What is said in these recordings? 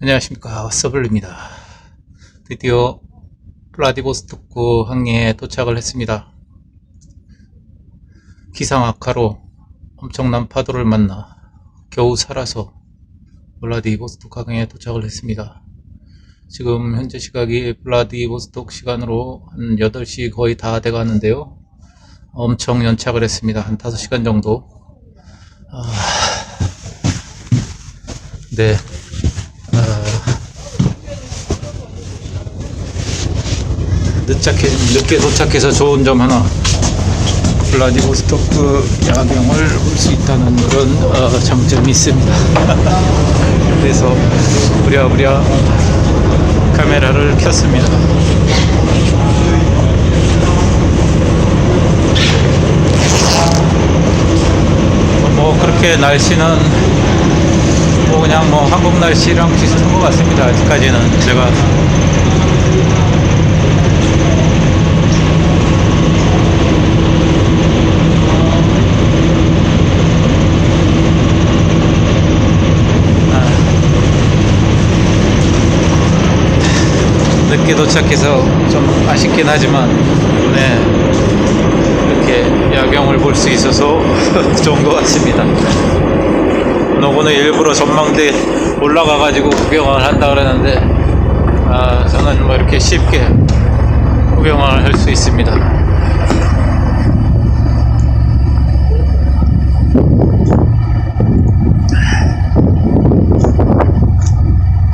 안녕하십니까. 서블입니다. 드디어 블라디보스토크 항해에 도착을 했습니다. 기상 악화로 엄청난 파도를 만나 겨우 살아서 블라디보스토크 항해에 도착을 했습니다. 지금 현재 시각이 블라디보스토크 시간으로 한 8시 거의 다 돼 가는데요. 엄청 연착을 했습니다. 한 5시간 정도. 아... 네 늦착해, 늦게 도착해서 좋은 점 하나. 블라디보스토크 야경을 볼 수 있다는 그런 어, 장점이 있습니다. 그래서 부랴부랴 카메라를 켰습니다. 뭐 그렇게 날씨는 뭐 그냥 뭐 한국 날씨랑 비슷한 것 같습니다. 아직까지는 제가 늦게 도착해서 좀 아쉽긴 하지만 이번에 이렇게 야경을 볼 수 있어서 좋은 것 같습니다. 오늘 일부러 전망대 올라가 가지고 구경을 한다 그랬는데 아, 저는 뭐 이렇게 쉽게 구경을 할 수 있습니다.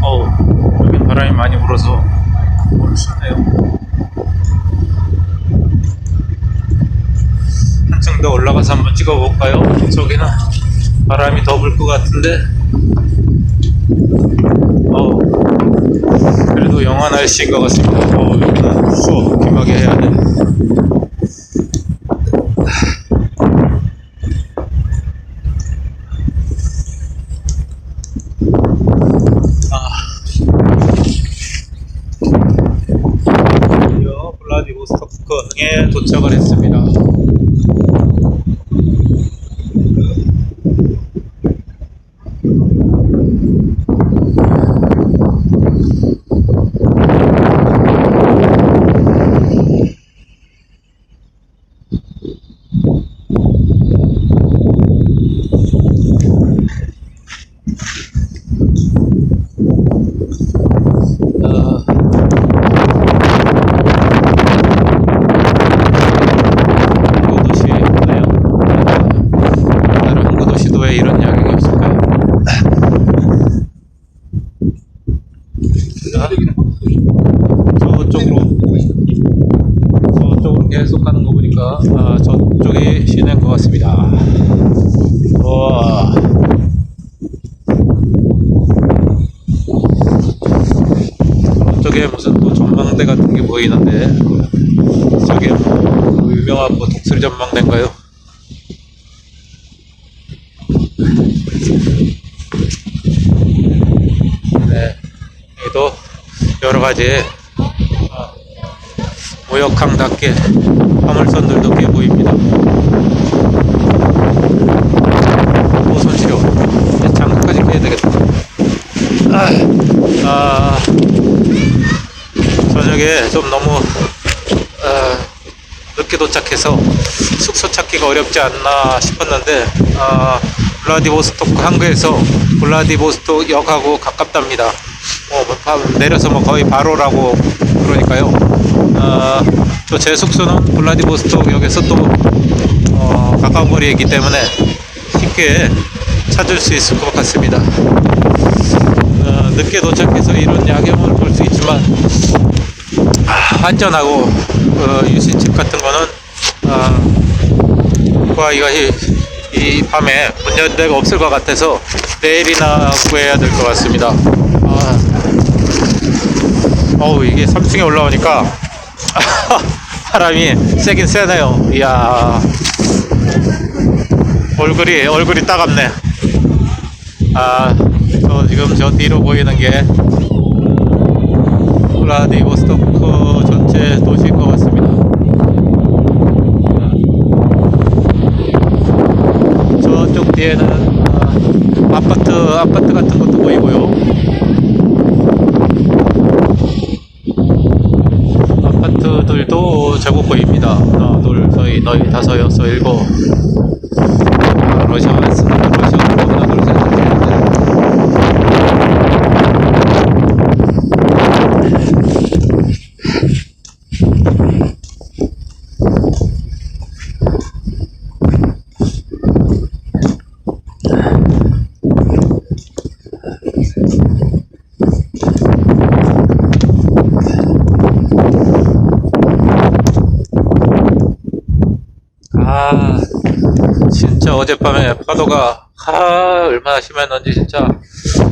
어우, 여기 바람이 많이 불어서 오늘 쉽네요. 한층 더 올라가서 한번 찍어볼까요? 저기는 바람이 더 불 것 같은데. 어 그래도 영하 날씨인 것 같습니다. 어 여기는 수업 기막에 해야 돼. 블라디보스토크에 도착을 했습니다 어, 항구 도시네요. 다른 항구 도시도 왜 이런 야경이 없을까요? 자, 저쪽으로 저쪽으로 계속 가는 거 보니까 아, 저쪽이 시내인 것 같습니다. 와. 저쪽에 무슨 또 전망대 같은 게 보이는데 저게 뭐 유명한 뭐 독수리 전망대인가요? 네, 여기도 여러 가지 어, 모욕항답게 화물선들도 꽤 보입니다. 오, 손시려. 장갑까지 껴야 되겠다. 아, 아, 저녁에 좀 너무 어, 늦게 도착해서 숙소 찾기가 어렵지 않나 싶었는데 어, 블라디보스토크 항구에서 블라디보스토크 역하고 가깝답니다. 뭐, 내려서 뭐 거의 바로라고 그러니까요. 어, 또제 숙소는 블라디보스토크 역에서 또 어, 가까운 거리에 있기 때문에 쉽게 찾을 수 있을 것 같습니다. 어, 늦게 도착해서 이런 야경을 볼 수 있지만 아, 안전하고 어, 유신집 같은 거는 아, 구하기가 이, 이 밤에 문연 데가 없을 것 같아서 내일이나 구해야 될 것 같습니다. 아, 어우 이게 3층에 올라오니까 바람이 세긴 세네요. 이야 얼굴이 얼굴이 따갑네. 아, 저 지금 저 뒤로 보이는 게 블라디보스토크 네, 이제 도시일 것 같습니다. 저쪽 뒤에는 아, 아파트, 아파트 같은 것도 보이고요. 아파트들도 제법 보입니다. 하나, 둘, 서희, 너희, 다섯, 여섯, 일곱. 아, 러시아, 러시아. 파도가 아, 얼마나 심했는지 진짜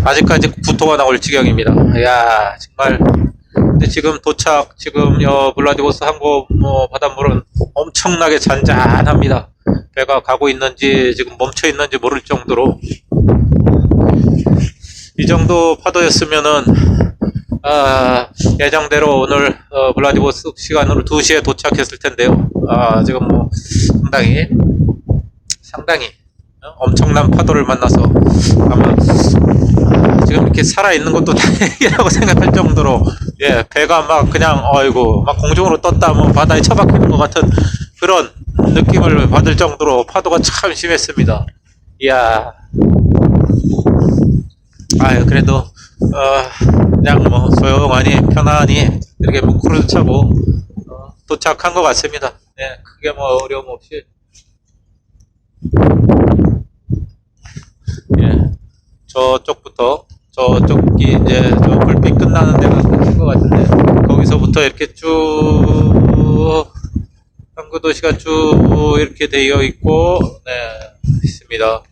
아직까지 구토가 나올 지경입니다. 이야, 정말. 근데 지금 도착, 지금 여 블라디보스 항구 뭐 바닷물은 엄청나게 잔잔합니다. 배가 가고 있는지 지금 멈춰 있는지 모를 정도로 이 정도 파도였으면은 아, 예정대로 오늘 어, 블라디보스토크 시간으로 2시에 도착했을 텐데요. 아, 지금 뭐 상당히 상당히 어, 엄청난 파도를 만나서 아마 아, 지금 이렇게 살아 있는 것도 다행이라고 생각할 정도로 예 배가 막 그냥 어이구 막 공중으로 떴다 뭐 바다에 처박히는 것 같은 그런 느낌을 받을 정도로 파도가 참 심했습니다. 이야 아유 그래도 어 그냥 뭐 조용하니 편안히 이렇게 뭐 크루즈 차고 어, 도착한 것 같습니다. 예 크게 뭐 어려움 없이 예 저쪽부터 저쪽이 이제 저 불빛 끝나는 데가 끝인 것 같은데 거기서부터 이렇게 쭉 항구 도시가 쭉 이렇게 되어 있고 네 있습니다.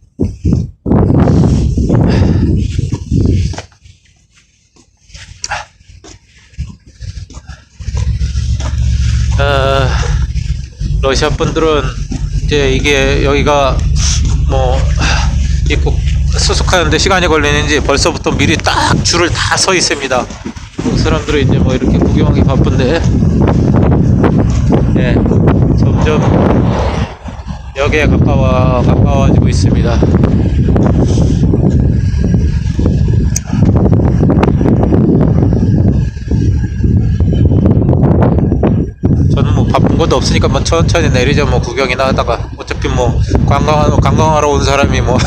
어, 러시아 분들은 이제 이게 여기가 뭐 입국 수속하는데 시간이 걸리는지 벌써부터 미리 딱 줄을 다 서 있습니다. 사람들은 이제 뭐 이렇게 구경하기 바쁜데, 예, 점점 역에 가까워 가까워지고 있습니다. 저는 뭐 바쁜 것도 없으니까 뭐 천천히 내리자 뭐 구경이나 하다가 어차피 뭐 관광하러 관광하러 온 사람이 뭐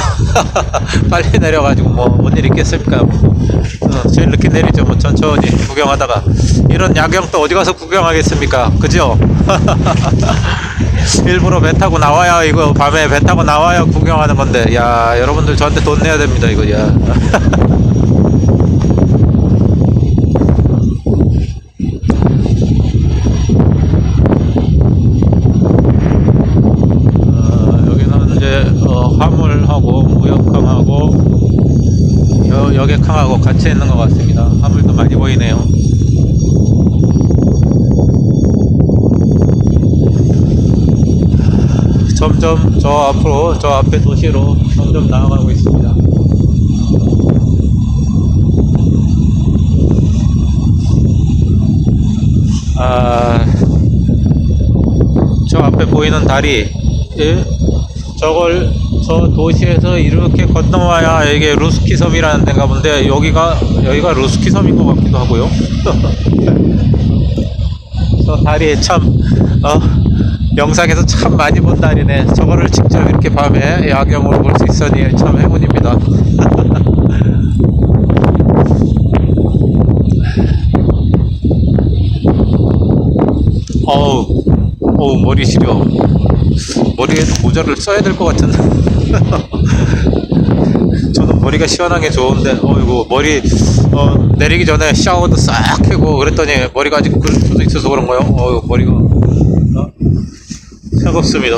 빨리 내려가지고 뭐뭔일 있겠습니까? 어, 제일 늦게 내리죠 뭐 천천히 구경하다가 이런 야경 또 어디 가서 구경하겠습니까? 그죠? 일부러 배 타고 나와야 이거 밤에 배 타고 나와야 구경하는 건데 야 여러분들 저한테 돈 내야 됩니다 이거 야. 어, 여기는 이제 어, 화물하고 무역항하고 여, 여객항하고 같이 있는 것 같습니다. 화물도 많이 보이네요. 점점 저 앞으로 저 앞에 도시로 점점 나아가고 있습니다. 아, 저 앞에 보이는 다리, 예? 저걸 저 도시에서 이렇게 건너와야 이게 루스키 섬이라는 데인가 본데 여기가 여기가 루스키 섬인 것 같기도 하고요. 저 다리 참 어, 영상에서 참 많이 본 다리네. 저거를 직접 이렇게 밤에 야경으로 볼 수 있으니 참 행운입니다. 어우, 어우 머리 시려. 머리에도 모자를 써야 될 것 같은. 저는 머리가 시원한 게 좋은데, 어이구, 머리, 어, 내리기 전에 샤워도 싹 하고 그랬더니 머리가 아직 그럴 수도 있어서 그런 거요. 어이구, 머리가. 어? 차갑습니다.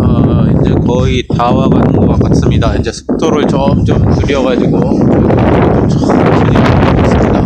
아, 이제 거의 다 와가는 것 같습니다. 이제 속도를 점점 줄여가지고, 좀 천천히 가고 있습니다.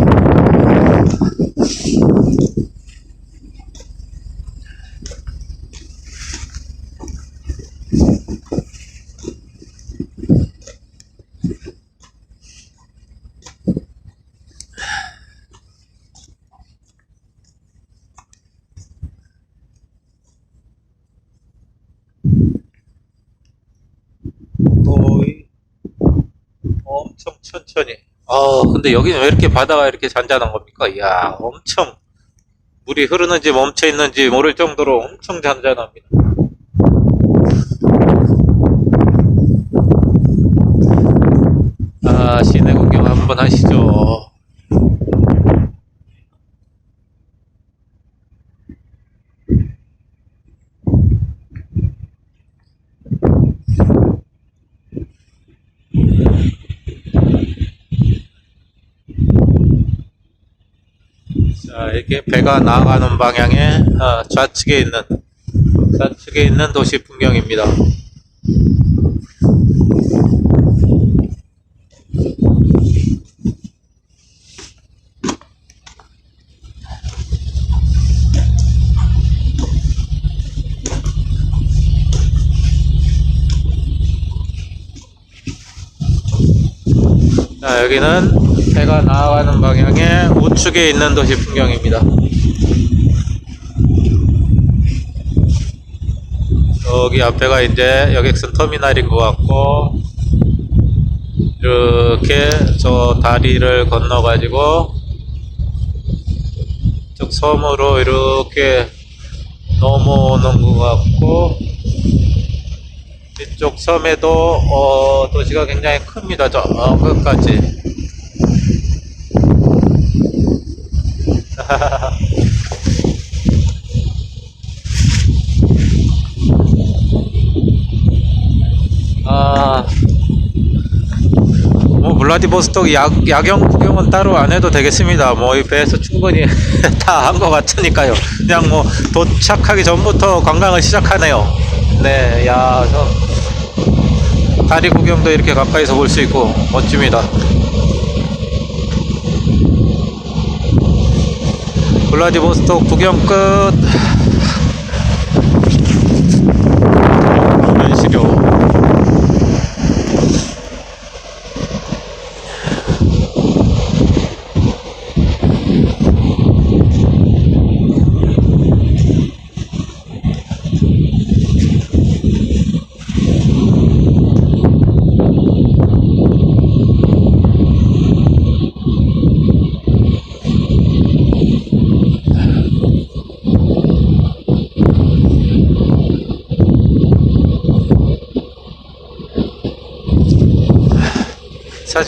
거의 엄청 천천히. 어, 근데 여기는 왜 이렇게 바다가 이렇게 잔잔한 겁니까? 이야, 엄청 물이 흐르는지 멈춰 있는지 모를 정도로 엄청 잔잔합니다. 아, 시내 구경 한번 하시죠. 자, 이렇게 배가 나가는 방향에 어, 좌측에 있는 좌측에 있는 도시 풍경입니다. 자, 여기는 배가 나가는 방향에 우측에 있는 도시 풍경입니다. 여기 앞에가 이제 여객선 터미널인 것 같고, 이렇게 저 다리를 건너 가지고, 저 섬으로 이렇게 넘어오는 것 같고, 이쪽 섬에도 어, 도시가 굉장히 큽니다. 저 어, 끝까지. 아, 뭐 블라디보스톡 야, 야경 구경은 따로 안 해도 되겠습니다. 뭐 이 배에서 충분히 다 한 것 같으니까요. 그냥 뭐 도착하기 전부터 관광을 시작하네요. 네, 야, 저 다리 구경도 이렇게 가까이서 볼 수 있고 멋집니다. 블라디보스톡 구경 끝.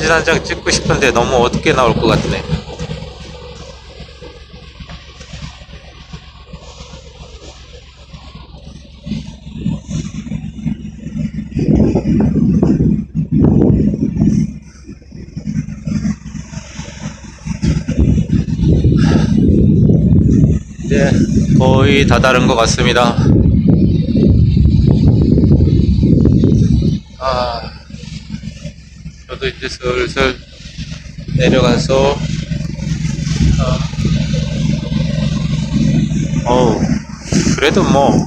사진 한 장 찍고 싶은데 너무 어둡게 나올 것 같네. 이제 거의 다 다른 것 같습니다. 아. 저도 이제 슬슬 내려가서 어, 그래도 뭐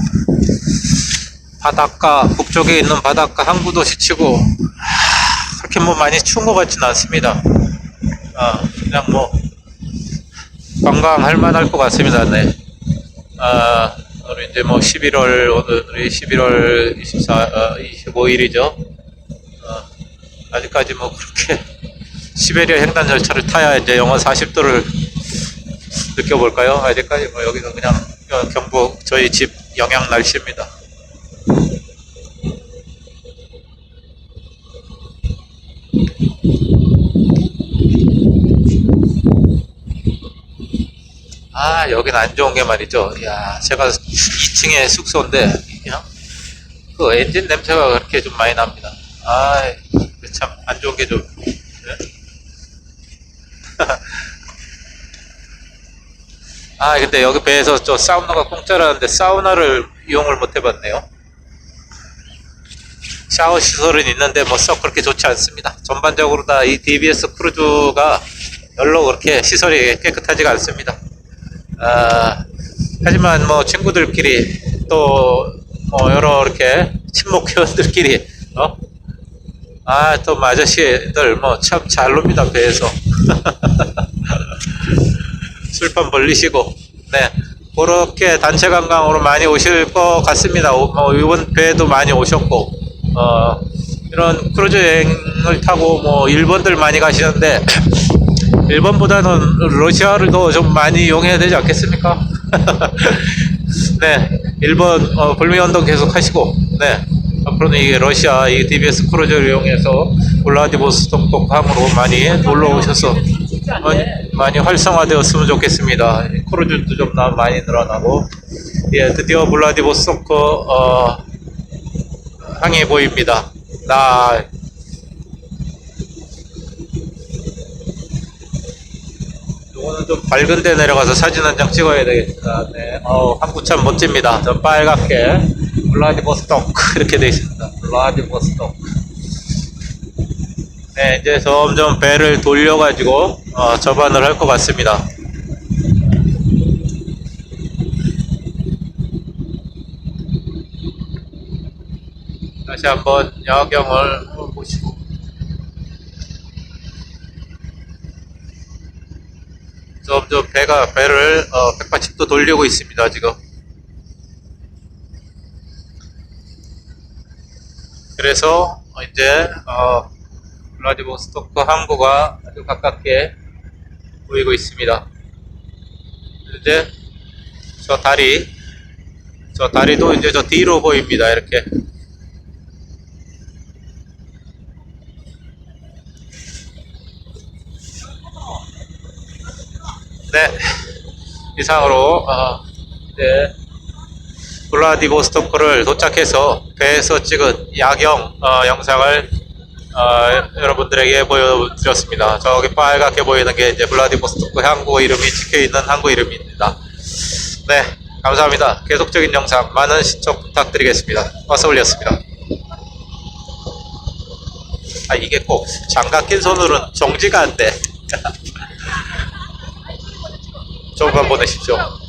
바닷가 북쪽에 있는 바닷가 항구도시 치고 하, 그렇게 뭐 많이 추운 것 같지는 않습니다. 아, 그냥 뭐 관광할 만할 것 같습니다. 네. 아, 오늘 이제 뭐 11월 오늘이 11월 24, 어, 25일이죠. 아직까지 뭐 그렇게 시베리아 횡단 열차를 타야 이제 영하 40도를 느껴볼까요? 아직까지 뭐 여기는 그냥 어, 경북 저희 집 영양 날씨입니다. 아 여긴 안 좋은 게 말이죠. 야 제가 2층에 숙소인데 그냥 그 엔진 냄새가 그렇게 좀 많이 납니다. 아 참 안 좋은 게 좀. 네? 아 근데 여기 배에서 저 사우나가 공짜라는데 사우나를 이용을 못 해봤네요. 샤워 시설은 있는데 뭐 썩 그렇게 좋지 않습니다. 전반적으로 다 이 DBS 크루즈가 별로 그렇게 시설이 깨끗하지가 않습니다. 아, 하지만 뭐 친구들끼리 또 뭐 여러 이렇게 친목 회원들끼리 어? 아, 또 아저씨들 뭐 참 잘 놉니다 배에서. 술판 벌리시고. 네. 그렇게 단체 관광으로 많이 오실 것 같습니다. 오- 뭐 이번 배에도 많이 오셨고. 어 이런 크루즈 여행을 타고 뭐 일본들 많이 가시는데 일본보다는 러시아를 더 좀 많이 이용해야 되지 않겠습니까? 네, 일본 어, 불미 운동 계속 하시고, 네, 앞으로는 이게 러시아 이 DBS 크루즈를 이용해서 블라디보스토크 항으로 많이 놀러 오셔서 많이, 활성화되었으면 좋겠습니다. 크루즈도 좀 나- 많이 늘어나고, 예, 드디어 블라디보스토크 어, 항해 보입니다. 나 이거는 좀 밝은 데 내려가서 사진 한 장 찍어야 되겠다. 네. 어, 항구 참 멋집니다. 저 빨갛게 블라디보스토크 이렇게 돼 있습니다. 블라디보스토크. 네, 이제 점점 배를 돌려가지고 어, 접안을 할 것 같습니다. 다시 한번 야경을 보시고 점점 배가 배를 어, 180도 돌리고 있습니다 지금 그래서 어, 이제 어, 블라디보스토크 항구가 아주 가깝게 보이고 있습니다. 이제 저 다리 저 다리도 이제 저 뒤로 보입니다 이렇게. 네. 이상으로 어, 이제 블라디보스토크를 도착해서 배에서 찍은 야경 어, 영상을 어, 여러분들에게 보여드렸습니다. 저기 빨갛게 보이는 게 이제 블라디보스토크 항구 이름이 찍혀 있는 항구 이름입니다. 네, 감사합니다. 계속적인 영상 많은 시청 부탁드리겠습니다. 와서 올렸습니다. 아 이게 꼭 장갑 낀 손으로는 정지가 안 돼. 조금만 보내십시오.